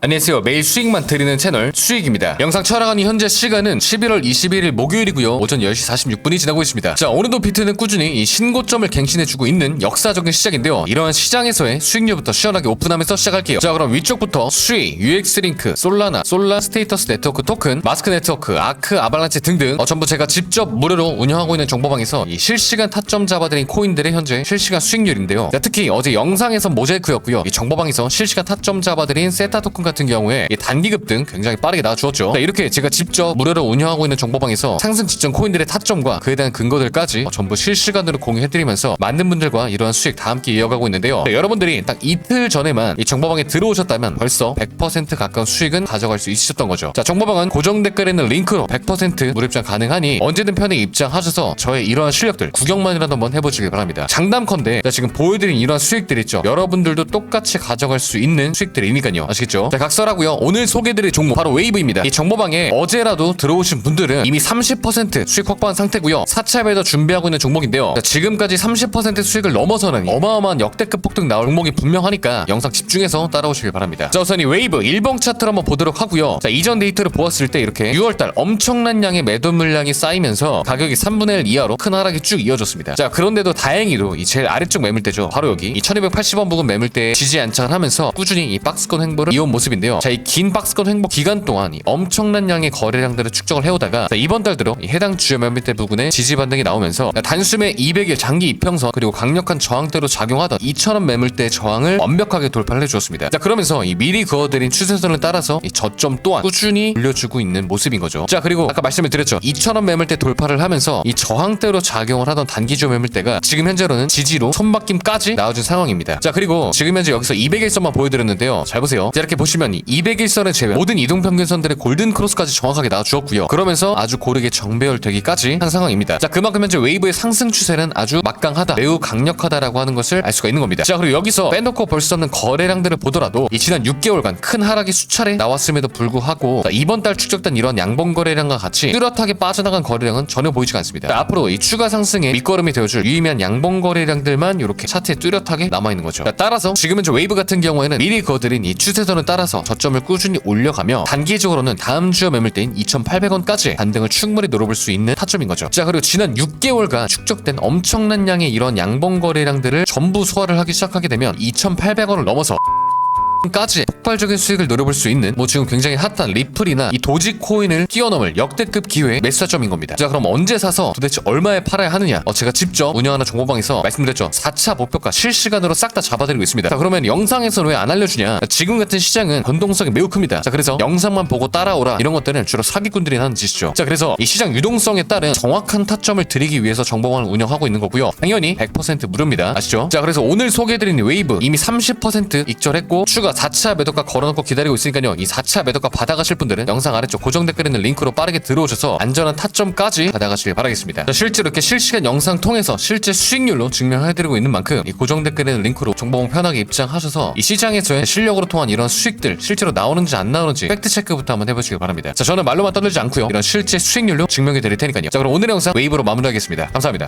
안녕하세요. 매일 수익만 드리는 채널 수익입니다. 영상 촬영하는 현재 시간은 11월 21일 목요일이고요. 오전 10시 46분이 지나고 있습니다. 자, 오늘도 비트는 꾸준히 이 신고점을 갱신해주고 있는 역사적인 시작인데요. 이러한 시장에서의 수익률부터 시원하게 오픈하면서 시작할게요. 자, 그럼 위쪽부터 수익, UX링크, 솔라나, 솔라 스테이터스 네트워크 토큰, 마스크 네트워크, 아크, 아발란체 등등 어, 전부 제가 직접 무료로 운영하고 있는 정보방에서 이 실시간 타점 잡아드린 코인들의 현재 실시간 수익률인데요. 자, 특히 어제 영상에서 모자이크였고요. 이 정보방에서 실시간 타점 잡아드린 세타 토큰 같은 경우에 이 단기급 등 굉장히 빠르게 나와주었죠. 자, 이렇게 제가 직접 무료로 운영하고 있는 정보방에서 상승 직전 코인들의 타점과 그에 대한 근거들까지 어, 전부 실시간으로 공유해드리면서 많은 분들과 이러한 수익 다 함께 이어가고 있는데요. 자, 여러분들이 딱 이틀 전에만 이 정보방에 들어오셨다면 벌써 100% 가까운 수익은 가져갈 수 있으셨던 거죠. 자, 정보방은 고정 댓글에 있는 링크로 100% 무료 입장 가능하니 언제든 편히 입장하셔서 저의 이러한 실력들 구경만이라도 한번 해보시길 바랍니다. 장담컨대 자, 지금 보여드린 이러한 수익들 있죠. 여러분들도 똑같이 가져갈 수 있는 수익들이니까요. 아시겠죠? 자, 각설하고요. 오늘 소개드릴 종목 바로 웨이브입니다. 이 정보방에 어제라도 들어오신 분들은 이미 30% 수익 확보한 상태고요. 4차 배더 준비하고 있는 종목인데요. 자, 지금까지 30% 수익을 넘어서는 어마어마한 역대급 폭등 나올 종목이 분명하니까 영상 집중해서 따라오시길 바랍니다. 자, 우선 이 웨이브 일봉 차트를 한번 보도록 하고요. 자, 이전 데이터를 보았을 때 이렇게 6월달 엄청난 양의 매도 물량이 쌓이면서 가격이 3분의 1 이하로 큰 하락이 쭉 이어졌습니다. 자, 그런데도 다행히도 이 제일 아래쪽 매물대죠. 바로 여기 이 1280원 부근 매물대에 지지 안착을 하면서 꾸준히 이 박스권 횡보를 이어온 모습 인데요. 자, 이 긴 박스권 횡보 기간 동안 이 엄청난 양의 거래량들을 축적을 해오다가 자, 이번 달 들어 이 해당 주요 매물대 부근에 지지 반등이 나오면서 자, 단숨에 200일 장기 이평선 그리고 강력한 저항대로 작용하던 2,000원 매물대 저항을 완벽하게 돌파를 해주었습니다. 자, 그러면서 이 미리 그어드린 추세선을 따라서 이 저점 또한 꾸준히 올려주고 있는 모습인 거죠. 자, 그리고 아까 말씀을 드렸죠. 2,000원 매물대 돌파를 하면서 이 저항대로 작용을 하던 단기주 매물대가 지금 현재로는 지지로 손바뀜까지 나와준 상황입니다. 자, 그리고 지금 현재 여기서 200일선만 보여드렸는데요. 잘 보세요. 자, 이렇게 보시면 이 200일선을 제외 모든 이동평균선들의 골든 크로스까지 정확하게 나와주었고요. 그러면서 아주 고르게 정배열되기까지 한 상황입니다. 자, 그만큼 현재 웨이브의 상승 추세는 아주 막강하다, 매우 강력하다라고 하는 것을 알 수가 있는 겁니다. 자, 그리고 여기서 빼놓고 볼 수 없는 거래량들을 보더라도 이 지난 6개월간 큰 하락이 수차례 나왔음에도 불구하고 자, 이번 달 축적된 이런 양봉 거래량과 같이 뚜렷하게 빠져나간 거래량은 전혀 보이지가 않습니다. 자, 앞으로 이 추가 상승의 밑거름이 되어줄 유의미한 양봉 거래량들만 이렇게 차트에 뚜렷하게 남아 있는 거죠. 자, 따라서 지금은 저 웨이브 같은 경우에는 미리 거드린 이 추세선을 따라서 저점을 꾸준히 올려가며 단기적으로는 다음 주요 매물대인 2,800원까지 반등을 충분히 노려볼 수 있는 타점인 거죠. 자, 그리고 지난 6개월간 축적된 엄청난 양의 이런 양봉 거래량들을 전부 소화를 하기 시작하게 되면 2,800원을 넘어서 까지 폭발적인 수익을 노려볼 수 있는 뭐 지금 굉장히 핫한 리플이나 이 도지코인을 뛰어넘을 역대급 기회의 매수점인 겁니다. 자 그럼 언제 사서 도대체 얼마에 팔아야 하느냐? 어, 제가 직접 운영하는 정보방에서 말씀드렸죠. 4차 목표가 실시간으로 싹 다 잡아드리고 있습니다. 자 그러면 영상에서는 왜안 알려주냐? 자, 지금 같은 시장은 변동성이 매우 큽니다. 자 그래서 영상만 보고 따라오라 이런 것들은 주로 사기꾼들이 하는 짓이죠. 자 그래서 이 시장 유동성에 따른 정확한 타점을 드리기 위해서 정보방을 운영하고 있는 거고요. 당연히 100% 무료입니다. 아시죠? 자 그래서 오늘 소개해드린 웨이브 이미 30% 익절했고 추가 4차 매도가 걸어놓고 기다리고 있으니까요. 이 4차 매도가 받아가실 분들은 영상 아래쪽 고정 댓글에 있는 링크로 빠르게 들어오셔서 안전한 타점까지 받아가시길 바라겠습니다. 자, 실제로 이렇게 실시간 영상 통해서 실제 수익률로 증명해드리고 있는 만큼 이 고정 댓글에 있는 링크로 정보원 편하게 입장하셔서 이 시장에서의 실력으로 통한 이런 수익들 실제로 나오는지 안 나오는지 팩트 체크부터 한번 해보시길 바랍니다. 자 저는 말로만 떠들지 않고요. 이런 실제 수익률로 증명해 드릴 테니까요. 자 그럼 오늘의 영상 웨이브로 마무리하겠습니다. 감사합니다.